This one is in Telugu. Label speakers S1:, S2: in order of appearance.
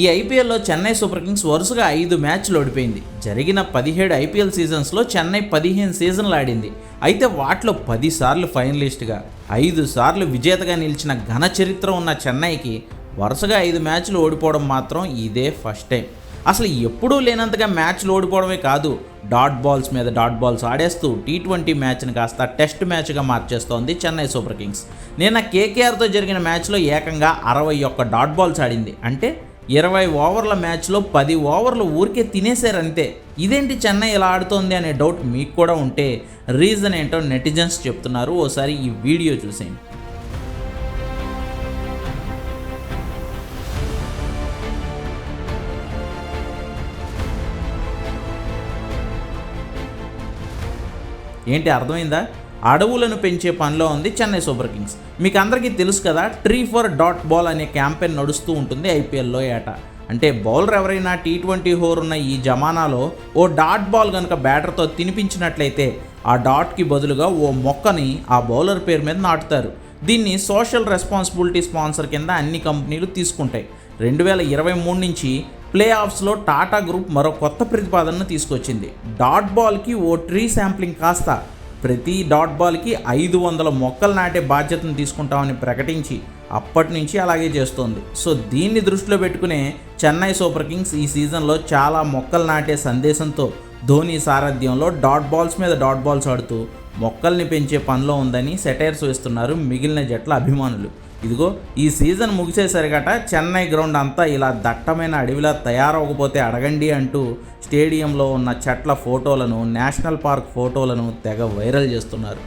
S1: ఈ ఐపీఎల్లో చెన్నై సూపర్ కింగ్స్ వరుసగా ఐదు మ్యాచ్లు ఓడిపోయింది. జరిగిన పదిహేడు ఐపీఎల్ సీజన్స్లో చెన్నై పదిహేను సీజన్లు ఆడింది. అయితే వాటిలో పదిసార్లు ఫైనలిస్ట్గా ఐదు సార్లు విజేతగా నిలిచిన ఘన చరిత్ర ఉన్న చెన్నైకి వరుసగా ఐదు మ్యాచ్లు ఓడిపోవడం మాత్రం ఇదే ఫస్ట్ టైం. అసలు ఎప్పుడూ లేనంతగా మ్యాచ్లు ఓడిపోవడమే కాదు డాట్ బాల్స్ మీద డాట్ బాల్స్ ఆడేస్తూ టీ ట్వంటీ మ్యాచ్ని కాస్త టెస్ట్ మ్యాచ్గా మార్చేస్తోంది చెన్నై సూపర్ కింగ్స్. నిన్న కేకేఆర్తో జరిగిన మ్యాచ్లో ఏకంగా అరవై ఒక్క డాట్ బాల్స్ ఆడింది. అంటే ఇరవై ఓవర్ల మ్యాచ్లో పది ఓవర్లు ఊరికే తినేశారు అంతే ఇదేంటి చెన్నై ఇలా ఆడుతోంది అనే డౌట్ మీకు కూడా ఉంటే రీజన్ ఏంటో నెటిజన్స్ చెప్తున్నారు. ఓసారి ఈ వీడియో చూసేయండి. ఏంటి అర్థమైందా? అడవులను పెంచే పనిలో ఉంది చెన్నై సూపర్ కింగ్స్. మీకు అందరికీ తెలుసు కదా ట్రీ ఫర్ డాట్ బాల్ అనే క్యాంపెయిన్ నడుస్తూ ఉంటుంది ఐపీఎల్లో ఏట. అంటే బౌలర్ ఎవరైనా టీ ట్వంటీ హోర్ ఉన్న ఈ జమానాలో ఓ డాట్ బాల్ కనుక బ్యాటర్తో తినిపించినట్లయితే ఆ డాట్కి బదులుగా ఓ మొక్కని ఆ బౌలర్ పేరు మీద నాటుతారు. దీన్ని సోషల్ రెస్పాన్సిబిలిటీ స్పాన్సర్ కింద అన్ని కంపెనీలు తీసుకుంటాయి. రెండు వేల ఇరవై మూడు నుంచి ప్లే ఆఫ్స్లో టాటా గ్రూప్ మరో కొత్త ప్రతిపాదనను తీసుకొచ్చింది. డాట్ బాల్కి ఓ ట్రీ శాంప్లింగ్ కాస్త ప్రతి డాట్ బాల్కి ఐదు వందల మొక్కలు నాటే బాధ్యతను తీసుకుంటామని ప్రకటించి అప్పటి నుంచి అలాగే చేస్తోంది. సో దీన్ని దృష్టిలో పెట్టుకునే చెన్నై సూపర్ కింగ్స్ ఈ సీజన్లో చాలా మొక్కలు నాటే సందేశంతో ధోని సారథ్యంలో డాట్ బాల్స్ మీద డాట్ బాల్స్ ఆడుతూ మొక్కల్ని పెంచే పనిలో ఉందని సెటైర్స్ వేస్తున్నారు మిగిలిన జట్ల అభిమానులు. ఇదిగో ఈ సీజన్ ముగిసేసరికట చెన్నై గ్రౌండ్ అంతా ఇలా దట్టమైన అడవిలా తయారవకపోతే అడగండి అంటూ స్టేడియంలో ఉన్న చెట్ల ఫోటోలను నేషనల్ పార్క్ ఫోటోలను తెగ వైరల్ చేస్తున్నారు.